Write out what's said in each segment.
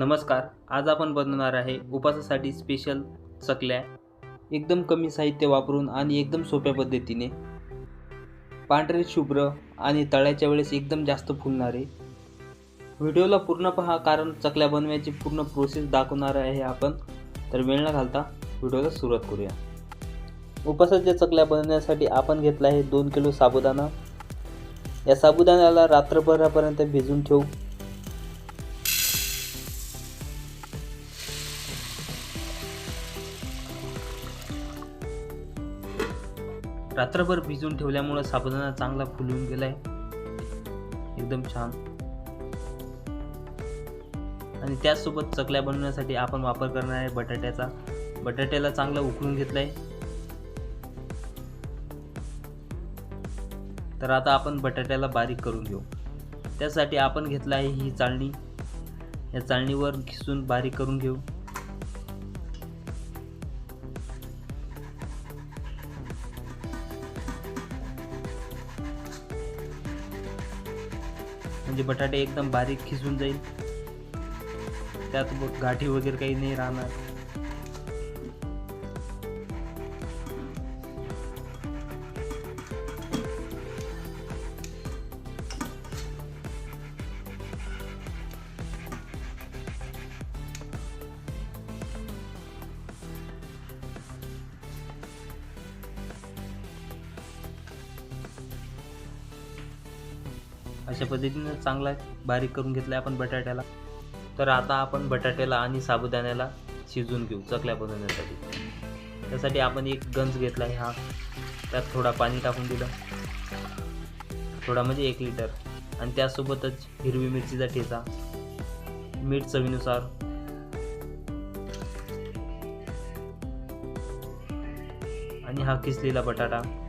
नमस्कार आज आपण बनवणार आहे उपासासाठी स्पेशल चकल्या. एकदम कमी साहित्य वापरून आणि एकदम सोप्या पद्धतीने. पांढरे शुभ्र आणि तळ्याच्या वेळेस एकदम जास्त फुलणारे. व्हिडिओला पूर्ण पहा कारण चकल्या बनवायची पूर्ण प्रोसेस दाखवणार आहे आपण. तर वेळ न घालता व्हिडिओला सुरुवात करूया. उपासाच्या चकल्या बनवण्यासाठी आपण घेतला आहे दोन किलो साबुदाणा. या साबुदाण्याला रात्रभरापर्यंत भिजून ठेवू. रात्रभर भिजून ठेवल्यामुळं साबुदाणा चांगला फुलून गेलाय. एकदम छान. आणि त्याचसोबत चकल्या बनवण्यासाठी आपण वापर करणार आहे बटाट्याचा. बटाट्याला चांगला उकळून घेतलंय. तर आता आपण बटाट्याला बारीक करून घेऊ. त्यासाठी आपण घेतलं आहे ही चाळणी. या चाळणीवर घिसून बारीक करून घेऊ. म्हणजे बटाटे एकदम बारीक खिसून जाईल. त्यात गाठी वगैरे काही नाही राहणार. अशा पद्धतीने चांगला बारीक करून घेतला आपण बटाट्याला. तर आता आपण बटाट्याला आणि साबुदाण्याला शिजवून घेऊ चकल्या बनवण्यासाठी. त्यासाठी आपण एक गंज घेतला आहे हा. त्यात थोडा पाणी टाकून दिलं. थोडा म्हणजे एक लिटर. आणि त्यासोबतच हिरवी मिरचीचा ठेचा. मीठ चवीनुसार. आणि हा किसलेला बटाटा.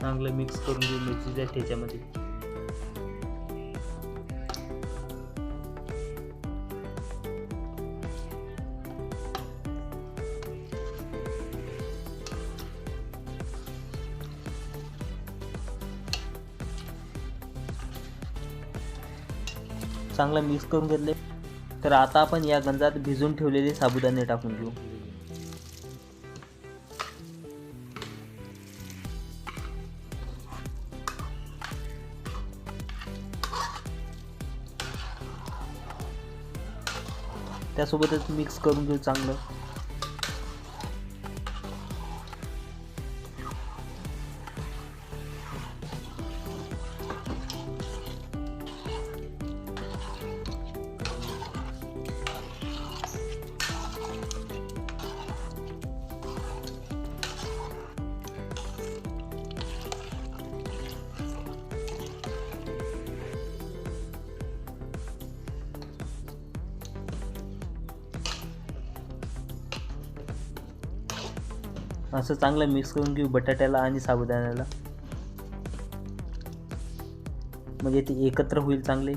चांगलं मिक्स करून घेऊ मिरचीच्या ठेच्यामध्ये चांगलं मिक्स करून घेतले तर आता आपण या गंजात भिजून ठेवलेले साबुदाणे टाकून घेऊ. त्यासोबतच मिक्स करून घेऊ चांगलं. असं चांगलं मिक्स करून घेऊ बटाट्याला आणि साबुदाण्याला. म्हणजे ते एकत्र होईल चांगले.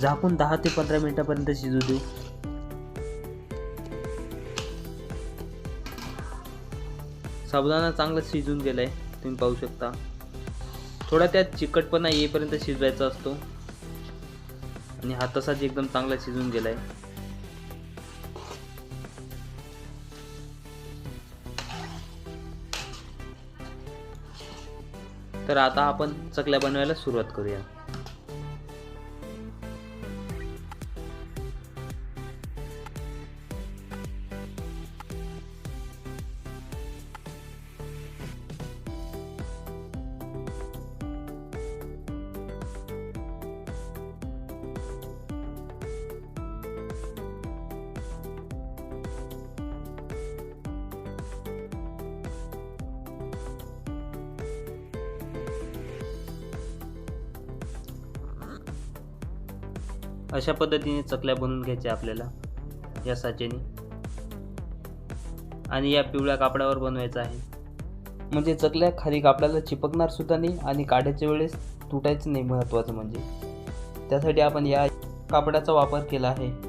झाकून दहा ते पंधरा मिनिटापर्यंत शिजू देऊ. साबुदाणा चांगला शिजून गेलाय तुम्ही पाहू शकता. थोडा त्यात चिकटपणा येईपर्यंत शिजवायचा असतो. आणि हा तसाच एकदम चांगला शिजून गेलाय. तर आता आपण चकल्या बनवायला सुरुवात करूया. अशा पद्धतीने चकल्या बनवून घ्यायच्या आपल्याला या साचेने. आणि या पिवळ्या कापडावर बनवायचं आहे. म्हणजे चकल्या खाली कापडाला चिपकणार सुद्धा नाही आणि काढायच्या वेळेस तुटायचं नाही महत्त्वाचं म्हणजे. त्यासाठी आपण या कापडाचा वापर केला आहे.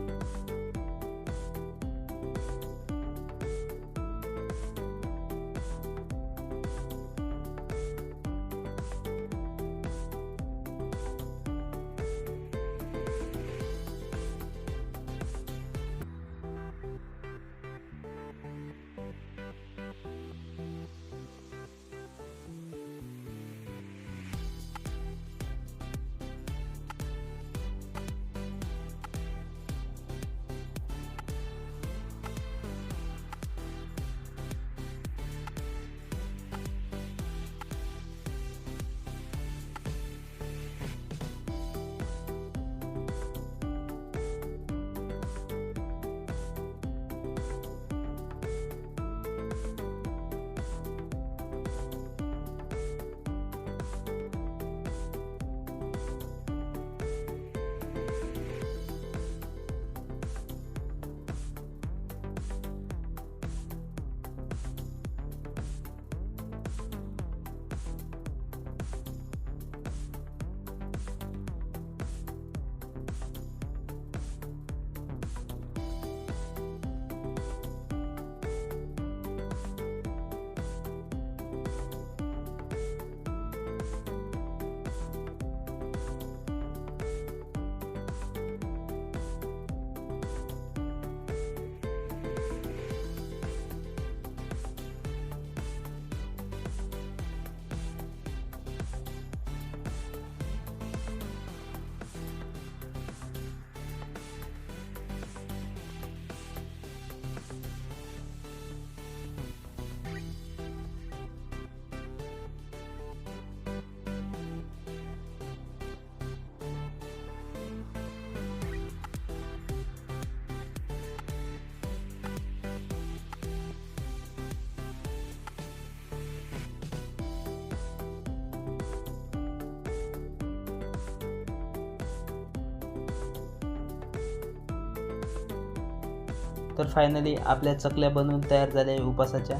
तर फायनली आपल्या चकल्या बनवून तयार झाल्या आहे उपासाच्या.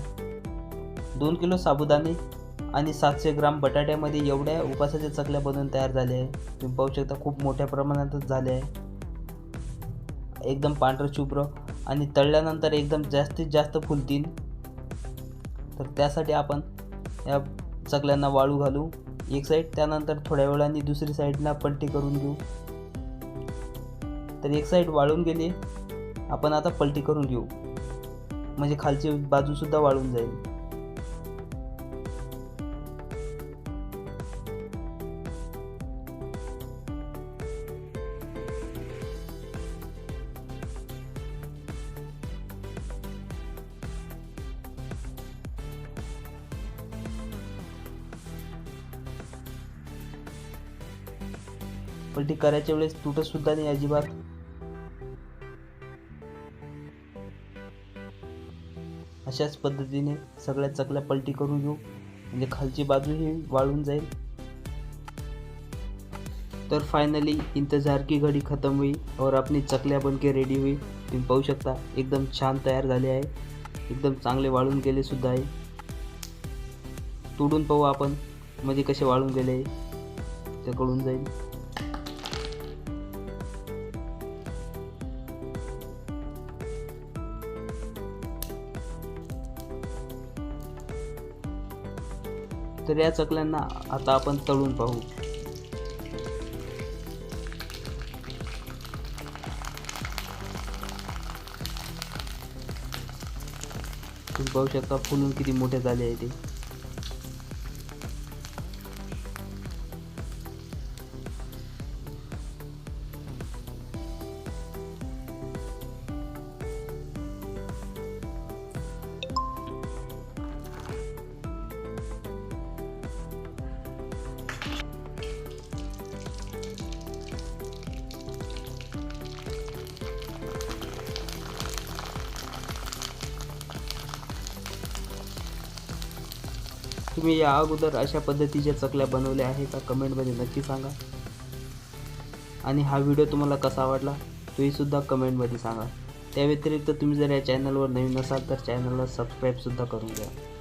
दोन किलो साबुदाणे आणि सातशे ग्राम बटाट्यामध्ये एवढ्या उपासाच्या चकल्या बनवून तयार झाल्या आहे. तुम्ही पाहू शकता खूप मोठ्या प्रमाणातच झाले आहे. एकदम पांढरं शुभ्र आणि तळल्यानंतर एकदम जास्तीत जास्त फुलतील तर त्यासाठी आपण या चकल्यांना वाळू घालू. एक साईड त्यानंतर थोड्या वेळाने दुसरी साईडला पलटी करून घेऊ. तर एक साईड वाळून गेली. आपण आता पलटी करून घेऊ. म्हणजे खालची बाजूसुद्धा वाळून जाईल. पलटी करायच्या वेळेस तुटत सुद्धा नाही अजिबात. अशाच पद्धतीने सगळ्या चकल्या पलटी करून घेऊ. म्हणजे खालची बाजू ही वाळून जाईल. तर फायनली इंतजार की घडी खतम हुई और अपनी चकल्या बनके रेडी हुई तुम्ही पाहू शकता एकदम छान तयार झाले आहे. एकदम चांगले वाळून गेले सुद्धा आहे. तोडून पाहू आपण म्हणजे कसे वाळून गेले ते कळून जाईल. तर या चकल्यांना आता आपण तळून पाहू. तुम्ही पाहू शकता फुलून किती मोठे झाले आहे ते. तुम्ही या अगोदर अशा पद्धतीच्या चकल्या बनवल्या आहे का? कमेंटमध्ये नक्की सांगा. आणि हा व्हिडिओ तुम्हाला कसा आवडला तोहीसुद्धा कमेंटमध्ये सांगा. त्या व्यतिरिक्त तुम्ही जर या चॅनलवर नवीन असाल तर चॅनलला सबस्क्राईबसुद्धा करून घ्या.